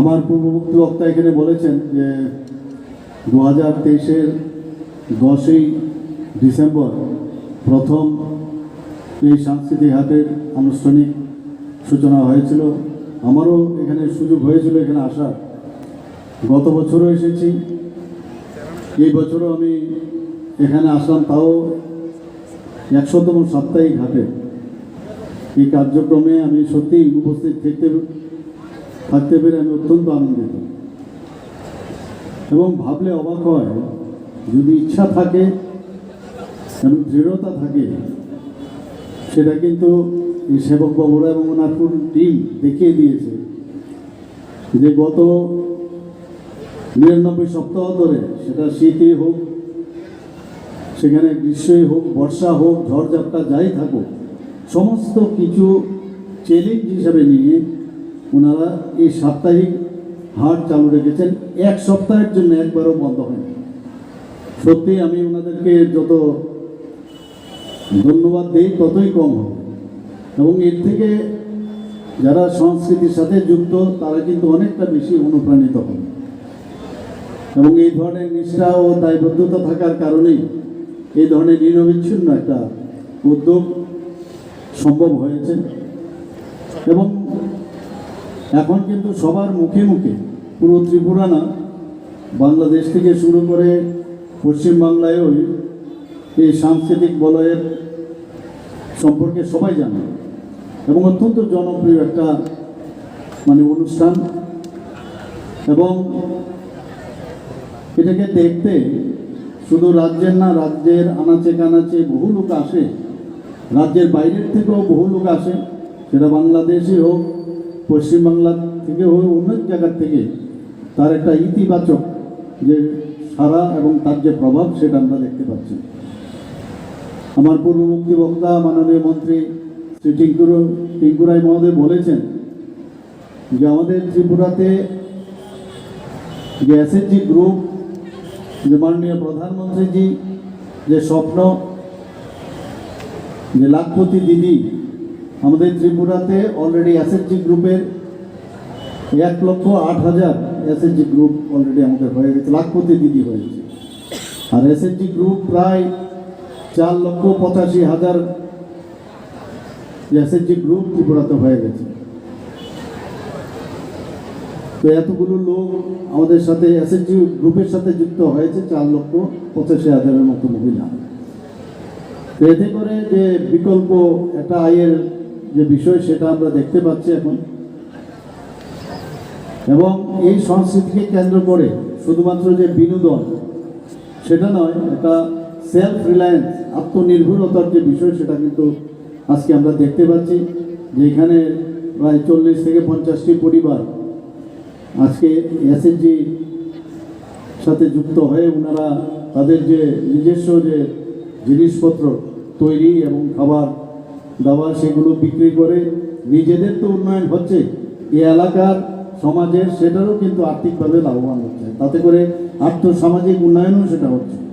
আমার পূর্ববর্তী বক্তা এখানে বলেছেন যে দু হাজার তেইশের দশই ডিসেম্বর প্রথম এই সাংস্কৃতিক হাটের আনুষ্ঠানিক সূচনা হয়েছিল। আমারও এখানে সুযোগ হয়েছিল, এখানে আসার। গত বছরও এসেছি। এই বছরও আমি এখানে আসলাম, তাও একশোতম সাপ্তাহিক হাটে। এই কার্যক্রমে আমি সত্যিই উপস্থিত থাকতে থাকতে পেরে আমি অত্যন্ত আনন্দিত। এবং ভাবলে অবাক হয়, যদি ইচ্ছা থাকে এবং দৃঢ়তা থাকে, সেটা কিন্তু এই সেবক বাবুরা এবং ওনার টিম দেখিয়ে দিয়েছে যে গত নিরানব্বই সপ্তাহ ধরে সেটা শীতই হোক, সেখানে গ্রীষ্মই হোক, বর্ষা হোক ঝড়ঝাপটা যাই থাকুক, সমস্ত কিছু চ্যালেঞ্জ হিসাবে নিয়ে ওনারা এই সাপ্তাহিক হাট চালু রেখেছেন। এক সপ্তাহের জন্য একবারও বন্ধ হয়নি। সত্যি আমি ওনাদেরকে যত ধন্যবাদ দিই, ততই কম হবে। এবং এর থেকে যারা সংস্কৃতির সাথে যুক্ত, তারা কিন্তু অনেকটা বেশি অনুপ্রাণিত হন এবং এই ধরনের নিষ্ঠা ও দায়বদ্ধতা থাকার কারণেই এই ধরনের নিরবিচ্ছিন্ন একটা উদ্যোগ সম্ভব হয়েছে। এবং এখন কিন্তু সবার মুখে মুখে পুরো ত্রিপুরা না, বাংলাদেশ থেকে শুরু করে পশ্চিমবাংলায়ও এই সাংস্কৃতিক বলয়ের সম্পর্কে সবাই জানে। এবং অত্যন্ত জনপ্রিয় একটা মানে অনুষ্ঠান। এবং এটাকে দেখতে শুধু রাজ্যের না, রাজ্যের আনাচে কানাচে বহু লোক আসে। রাজ্যের বাইরের থেকেও বহু লোক আসে। সেটা বাংলাদেশে হোক পশ্চিমবাংলা থেকে হোক অন্য জায়গার থেকে তার একটা ইতিবাচক যে সারা এবং তার যে প্রভাব সেটা আমরা দেখতে পাচ্ছি। আমার পূর্ববর্তী বক্তা মাননীয় মন্ত্রী শ্রী টিঙ্কুর টিঙ্কুরাই মহোদয় বলেছেন যে আমাদের ত্রিপুরাতে যে এসএসজি গ্রুপ যে মাননীয় প্রধানমন্ত্রীজি, যে স্বপ্ন, যে লাখপতি দিদি আমাদের ত্রিপুরাতে অলরেডি এসএসজি গ্রুপের এক লক্ষ আট হাজার এসএসজি গ্রুপ অলরেডি আমাদের হয়ে গেছে, লাখপতি দিদি হয়েছে আর এসএসজি গ্রুপ প্রায় চার লক্ষ পঁচাশি হাজার এসএসজি গ্রুপ ত্রিপুরাতে হয়ে গেছে। তো এতগুলো লোক আমাদের সাথে এসএসজি গ্রুপের সাথে যুক্ত হয়েছে, চার লক্ষ পঁচাশি হাজারের মতো মহিলা। এতে করে যে বিকল্প একটা আয়ের যে বিষয় সেটা আমরা দেখতে পাচ্ছি এখন। এবং এই সংস্কৃতিকে কেন্দ্র করে শুধুমাত্র যে বিনোদন, সেটা নয় একটা সেলফ রিলায়েন্স আত্মনির্ভরতার যে বিষয়, সেটা কিন্তু আজকে আমরা দেখতে পাচ্ছি যে এখানে প্রায় চল্লিশ থেকে পঞ্চাশটি পরিবার আজকে এসএনজি সাথে যুক্ত হয়ে ওনারা তাদের যে নিজস্ব যে জিনিসপত্র তৈরি এবং খাবার দাবার সেগুলো বিক্রি করে নিজেদের তো উন্নয়ন হচ্ছে। এই এলাকার সমাজের সেটারও কিন্তু আর্থিকভাবে লাভবান হচ্ছে। তাতে করে আর্থসামাজিক উন্নয়নও সেটা হচ্ছে।